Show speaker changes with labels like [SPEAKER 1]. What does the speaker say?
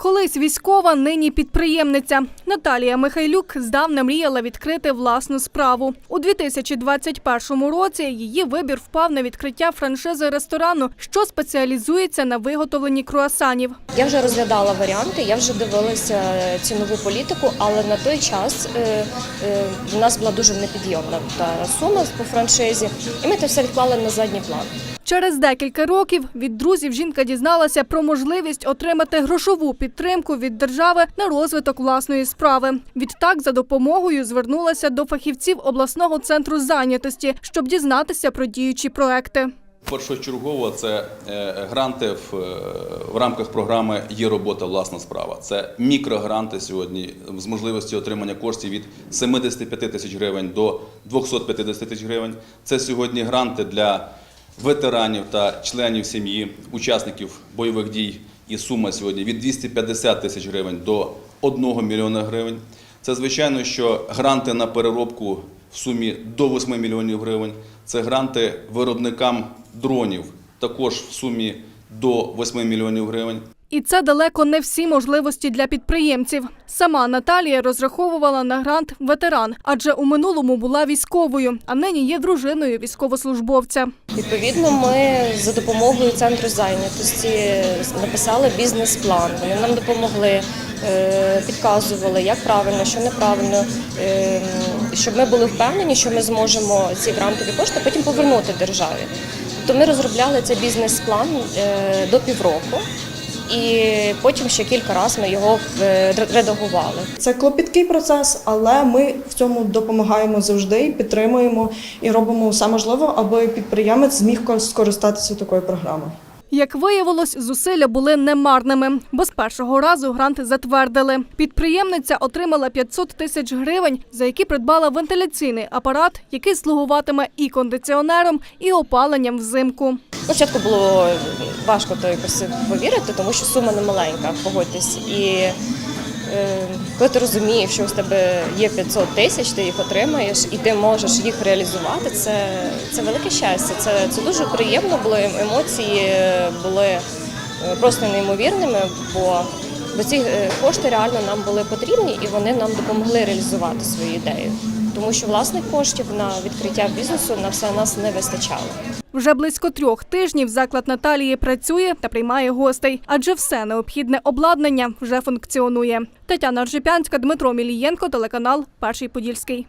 [SPEAKER 1] Колись військова, нині підприємниця. Наталія Михайлюк здавна мріяла відкрити власну справу. У 2021 році її вибір впав на відкриття франшизи ресторану, що спеціалізується на виготовленні круасанів.
[SPEAKER 2] Я вже розглядала варіанти, я вже дивилася цінову політику, але на той час е, е, в нас була дуже непідйомна та сума по франшизі, і ми це все відклали на задній план.
[SPEAKER 1] Через декілька років від друзів жінка дізналася про можливість отримати грошову підтримку від держави на розвиток власної справи. Відтак, за допомогою звернулася до фахівців обласного центру зайнятості, щоб дізнатися про діючі проекти.
[SPEAKER 3] Першочергово це е, гранти в, е, в рамках програми Є робота, власна справа. Це мікрогранти сьогодні з можливістю отримання коштів від 75 тисяч гривень до 250 тисяч гривень. Це сьогодні гранти для ветеранів та членів сім'ї, учасників бойових дій. І сума сьогодні від 250 тисяч гривень до 1 мільйона гривень. Це звичайно, що гранти на переробку в сумі до 8 мільйонів гривень. Це гранти виробникам дронів також в сумі до 8 мільйонів гривень.
[SPEAKER 1] І це далеко не всі можливості для підприємців. Сама Наталія розраховувала на грант ветеран, адже у минулому була військовою, а нині є дружиною військовослужбовця.
[SPEAKER 2] Відповідно, ми за допомогою центру зайнятості написали бізнес-план. Вони нам допомогли, е, підказували, як правильно, що неправильно, е, щоб ми були впевнені, що ми зможемо ці грантові кошти потім повернути державі. То ми розробляли цей бізнес-план е, до півроку. І потім ще кілька разів ми його е, редагували.
[SPEAKER 4] Це клопіткий процес, але ми в цьому допомагаємо завжди, підтримуємо і робимо все можливе, аби підприємець зміг скористатися такою програмою.
[SPEAKER 1] Як виявилось, зусилля були немарними, бо з першого разу грант затвердили. Підприємниця отримала 500 тисяч гривень, за які придбала вентиляційний апарат, який слугуватиме і кондиціонером, і опаленням взимку.
[SPEAKER 2] Спочатку було важко то якось повірити, тому що сума не маленька, погодьтесь. І е, коли ти розумієш, що у тебе є 500 тисяч, ти їх отримаєш і ти можеш їх реалізувати, це, це велике щастя. Це, це дуже приємно було. Емоції були е, просто неймовірними, бо, бо ці е, кошти реально нам були потрібні і вони нам допомогли реалізувати свою ідею. Тому що власних коштів на відкриття бізнесу на все нас не вистачало.
[SPEAKER 1] Вже близько трьох тижнів заклад Наталії працює та приймає гостей, адже все необхідне обладнання вже функціонує. Тетяна Ржепянська, Дмитро Мілієнко, телеканал Перший Подільський.